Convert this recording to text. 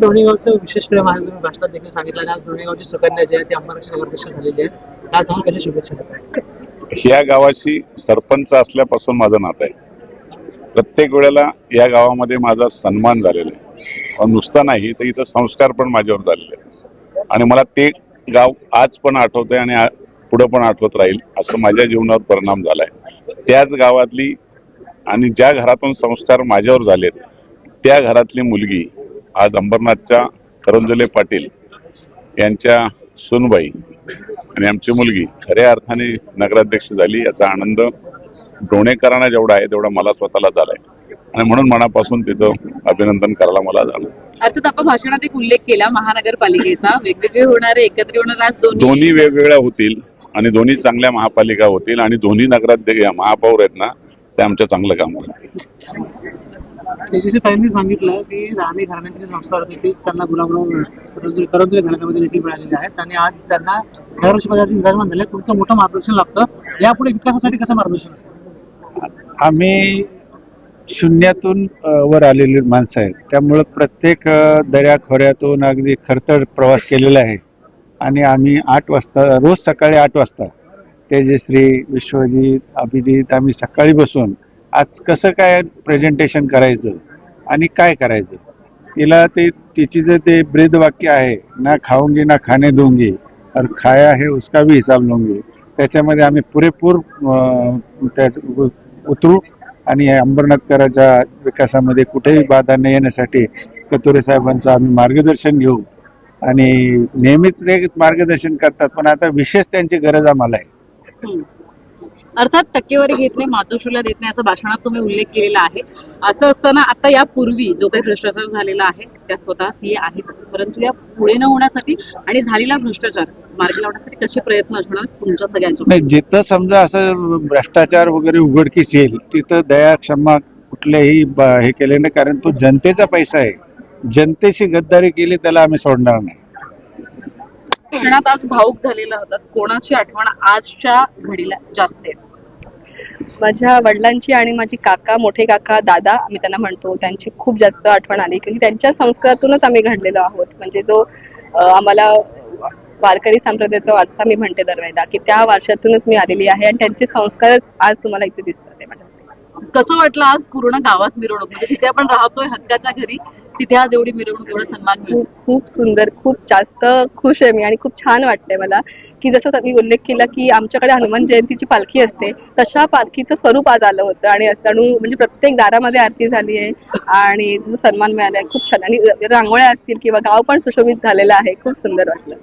डोणेगावचं विशेष प्रेम आहे तुम्ही भाषणात देखील सांगितलं. आज डोणेगावची सुकन्या जी आहे ती अंबारची नगरदर्शन झालेली आहे. आज सांगा कधी शुभेच्छा देताय? या गावाशी सरपंच असल्यापासून माझं नातं आहे. प्रत्येक वेळेला या गावामध्ये माझा सन्मान झालेला आहे. नुसता नाही तर इथं संस्कार पण माझ्यावर झालेले आहेत. आणि मला ते गाव आज पण आठवत आहे आणि पुढं पण आठवत राहील असं माझ्या जीवनावर परिणाम झालाय. त्याच गावातली आणि ज्या घरातून संस्कार माझ्यावर झालेत त्या घरातली मुलगी आज अंबरनाथच्या करंजले पाटील यांच्या सुनबाई आणि आमची मुलगी खऱ्या अर्थाने नगराध्यक्ष झाली याचा आनंद डोणेकरांना जेवढा आहे तेवढा मला स्वतःला झालाय. आणि म्हणून मनापासून तिचं अभिनंदन करायला मला झालं. अर्थात आपण भाषणात एक उल्लेख केला महानगरपालिकेचा. वेगवेगळे होणारे एकत्र होणारे आज दोन्ही वेगवेगळ्या होतील आणि दोन्ही चांगल्या महापालिका होतील आणि दोन्ही नगराध्यक्ष महापौर आहेत ना ते आमच्या चांगलं काम करतील तेजस्वी ताईंनी सांगितलं की राहणी घराण्याचे संस्था संस्कार होते त्यांना गुलाबराव करंदुले घराण्यामध्ये देखील मिळालेले आहेत आणि आज त्यांना दरवर्षी पदाधिकारी विराजमान झाले तुमचं मोठं मार्गदर्शन लागतं. यापुढे विकासासाठी कसं मार्गदर्शन असेल? आम्ही शून्यातून वर आलेली माणसं आहेत. त्यामुळं प्रत्येक दऱ्या दऱ्याखोऱ्यातून अगदी खरतर प्रवास केलेला आहे. आणि आम्ही आठ वाजता रोज सकाळी आठ वाजता तेजश्री विश्वजित अभिजित आम्ही सकाळी बसून आज कसं काय प्रेझेंटेशन करायचं आणि काय करायचं? तिला ते तिची जे ते ब्रीद वाक्य आहे ना खाऊंगी ना खाणे दोंगी और खाया है उसका भी हिसाब लूंगी त्याच्यामध्ये आम्ही पुरेपूर उतरू आणि अंबरनाथकराच्या विकासामध्ये कुठेही बाधा न येण्यासाठी कतुरे साहेबांचं आम्ही मार्गदर्शन घेऊ. आणि नेहमीच ते मार्गदर्शन करतात पण आता विशेष त्यांची गरज आम्हाला आहे. अर्थात टक्केवारी घेत नाही मातोश्रीला देत नाही असं भाषणात तुम्ही उल्लेख केलेला आहे. असं असताना आता यापूर्वी जो काही भ्रष्टाचार झालेला आहे त्या स्वतः सीए आहेतच परंतु या पुढे न होण्यासाठी आणि झालेला भ्रष्टाचार मार्गी लावण्यासाठी कसे प्रयत्न असणार तुमच्या सगळ्यांच्या नाही जिथं समजा असं भ्रष्टाचार वगैरे उघडकीस येईल तिथं दया क्षमा कुठल्याही हे केले नाही कारण तो जनतेचा पैसा आहे. जनतेशी गद्दारी केली त्याला आम्ही सोडणार नाही. क्षणात आज भाऊक झालेला होता. कोणाची आठवण आजच्या घडीला जास्त आहे माझ्या वडिलांची आणि माझी काका मोठे काका दादा आम्ही त्यांना म्हणतो त्यांची खूप जास्त आठवण आली. की त्यांच्या संस्कारातूनच आम्ही घडलेलो आहोत. म्हणजे जो आम्हाला वारकरी संप्रदायाचा वारसा मी म्हणते दरवेळेला की त्या वारशातूनच मी आलेली आहे आणि त्यांचे संस्कारच आज तुम्हाला इथे दिसतात ते मॅडम. कसं वाटलं आज पूर्ण गावात मिरवणूक? म्हणजे जिथे आपण राहतोय हक्काच्या घरी तिथे आज एवढी मिरवणूक एवढा सन्मान मिळतो. खूप खूप सुंदर खूप जास्त खुश आहे मी आणि खूप छान वाटतंय मला की जसं मी उल्लेख केला की आमच्याकडे हनुमान जयंतीची पालखी असते तशा पालखीचं स्वरूप आज आलं होतं आणि असताना म्हणजे प्रत्येक दारामध्ये आरती झाली आहे आणि सन्मान मिळाला आहे. खूप छान. आणि रांगोळ्या असतील किंवा गाव पण सुशोभित झालेलं आहे. खूप सुंदर वाटलं.